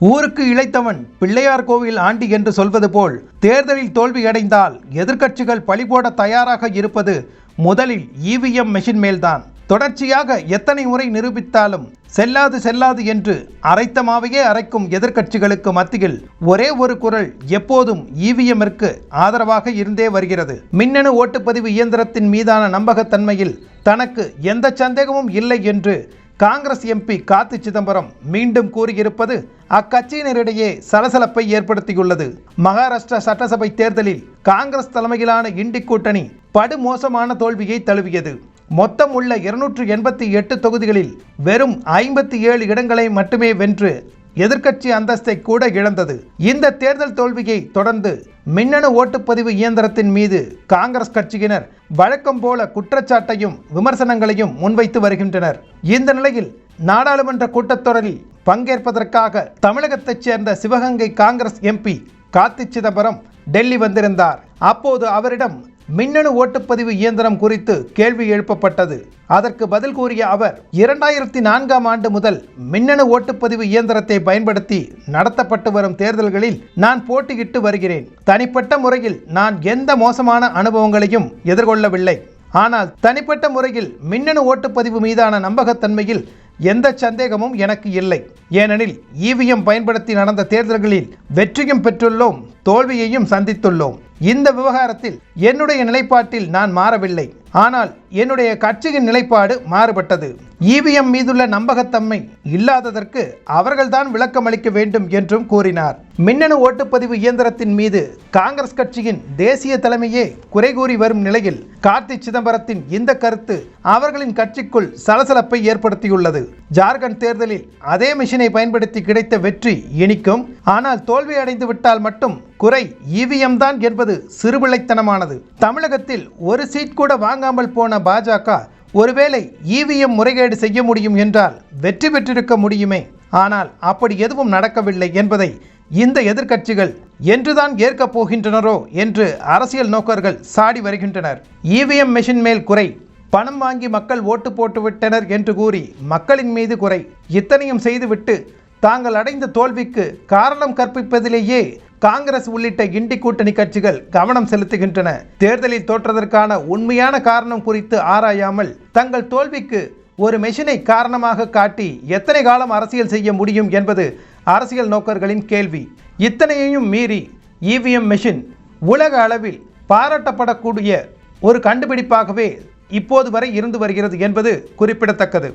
ஊருக்கு இழைத்தவன் பிள்ளையார் கோவில் ஆண்டி என்று சொல்வது போல் தேர்தலில் தோல்வியடைந்தால் எதிர்க்கட்சிகள் பழிபோட தயாராக இருப்பது முதலில் இவிஎம் மெஷின் மேல்தான். தொடர்ச்சியாக எத்தனை முறை நிரூபித்தாலும் செல்லாது செல்லாது என்று அரைத்தமாவையே அரைக்கும் எதிர்க்கட்சிகளுக்கு மத்தியில் ஒரே ஒரு குரல் எப்போதும் இவிஎம்மிற்கு ஆதரவாக இருந்தே வருகிறது. மின்னணு ஓட்டுப்பதிவு இயந்திரத்தின் மீதான நம்பகத்தன்மையில் தனக்கு எந்த சந்தேகமும் இல்லை என்று காங்கிரஸ் எம்பி கார்த்தி சிதம்பரம் மீண்டும் கூறியிருப்பது அக்கட்சியினரிடையே சலசலப்பை ஏற்படுத்தியுள்ளது. மகாராஷ்டிரா சட்டசபை தேர்தலில் காங்கிரஸ் தலைமையிலான இண்டி கூட்டணி படுமோசமான தோல்வியை தழுவியது. மொத்தம் உள்ள இருநூற்று எண்பத்தி எட்டு தொகுதிகளில் வெறும் ஐம்பத்தி ஏழு இடங்களை மட்டுமே வென்று எதிர்க்கட்சி அந்தஸ்தை கூட இழந்தது. இந்த தேர்தல் தோல்வியை தொடர்ந்து மின்னணு ஓட்டுப்பதிவு இயந்திரத்தின் மீது காங்கிரஸ் கட்சியினர் வழக்கம் போல குற்றச்சாட்டையும் விமர்சனங்களையும் முன்வைத்து வருகின்றனர். இந்த நிலையில் நாடாளுமன்ற கூட்டத்தொடரில் பங்கேற்பதற்காக தமிழகத்தைச் சேர்ந்த சிவகங்கை காங்கிரஸ் எம்பி கார்த்தி சிதம்பரம் டெல்லி வந்திருந்தார். அப்போது அவரிடம் மின்னணு ஓட்டுப்பதிவு இயந்திரம் குறித்து கேள்வி எழுப்பப்பட்டது. அதற்கு பதில் கூறிய அவர் இரண்டாயிரத்தி நான்காம் ஆண்டு முதல் மின்னணு ஓட்டுப்பதிவு இயந்திரத்தை பயன்படுத்தி நடத்தப்பட்டு வரும் தேர்தல்களில் நான் போட்டியிட்டு வருகிறேன். தனிப்பட்ட முறையில் நான் எந்த மோசமான அனுபவங்களையும் எதிர்கொள்ளவில்லை. ஆனால் தனிப்பட்ட முறையில் மின்னணு ஓட்டுப்பதிவு மீதான நம்பகத்தன்மையில் எந்த சந்தேகமும் எனக்கு இல்லை. ஏனெனில் இவிஎம் பயன்படுத்தி நடந்த தேர்தல்களில் வெற்றியும் பெற்றுள்ளோம் தோல்வியையும் சந்தித்துள்ளோம். இந்த விவகாரத்தில் என்னுடைய நிலைப்பாட்டில் நான் மாறவில்லை. ஆனால் என்னுடைய கட்சியின் நிலைப்பாடு மாறுபட்டது. இவிஎம் மீதுள்ள நம்பகத்தன்மை இல்லாததற்கு அவர்கள்தான் விளக்கம் அளிக்க வேண்டும் என்றும் கூறினார். மின்னணு ஓட்டுப்பதிவு இயந்திரத்தின் மீது காங்கிரஸ் கட்சியின் தேசிய தலைமையே குறை கூறி வரும் நிலையில் கார்த்தி சிதம்பரத்தின் இந்த கருத்து அவர்களின் கட்சிக்குள் சலசலப்பை ஏற்படுத்தியுள்ளது. ஜார்க்கண்ட் தேர்தலில் அதே மிஷினை பயன்படுத்தி கிடைத்த வெற்றி இனிக்கும். ஆனால் தோல்வி அடைந்து விட்டால் மட்டும் குறை இவிஎம் தான் என்பது சிறுபிள்ளைத்தனமானது. தமிழகத்தில் ஒரு சீட் கூட வாங்காமல் போன பாஜக ஒருவேளை இவிஎம் முறைகேடு செய்ய முடியும் என்றால் வெற்றி பெற்றிருக்க முடியுமே. ஆனால் அப்படி எதுவும் நடக்கவில்லை என்பதை இந்த எதிர்க்கட்சிகள் என்றுதான் ஏற்கப் போகின்றனரோ என்று அரசியல் நோக்கர்கள் சாடி வருகின்றனர். இவிஎம் மெஷின் மேல் குறை பணம் வாங்கி மக்கள் ஓட்டு போட்டுவிட்டனர் என்று கூறி மக்களின் மீது குறை இத்தனையும் செய்துவிட்டு தாங்கள் அடைந்த தோல்விக்கு காரணம் கற்பிப்பதிலேயே காங்கிரஸ் உள்ளிட்ட இண்டி கூட்டணி கட்சிகள் கவனம் செலுத்துகின்றன. தேர்தலில் தோற்றதற்கான உண்மையான காரணம் குறித்து ஆராயாமல் தங்கள் தோல்விக்கு ஒரு மெஷினை காரணமாக காட்டி எத்தனை காலம் அரசியல் செய்ய முடியும் என்பது அரசியல் நோக்கர்களின் கேள்வி. இத்தனையையும் மீறி இவிஎம் மெஷின் உலக அளவில் பாராட்டப்படக்கூடிய ஒரு கண்டுபிடிப்பாகவே இப்போது வரை இருந்து வருகிறது என்பது குறிப்பிடத்தக்கது.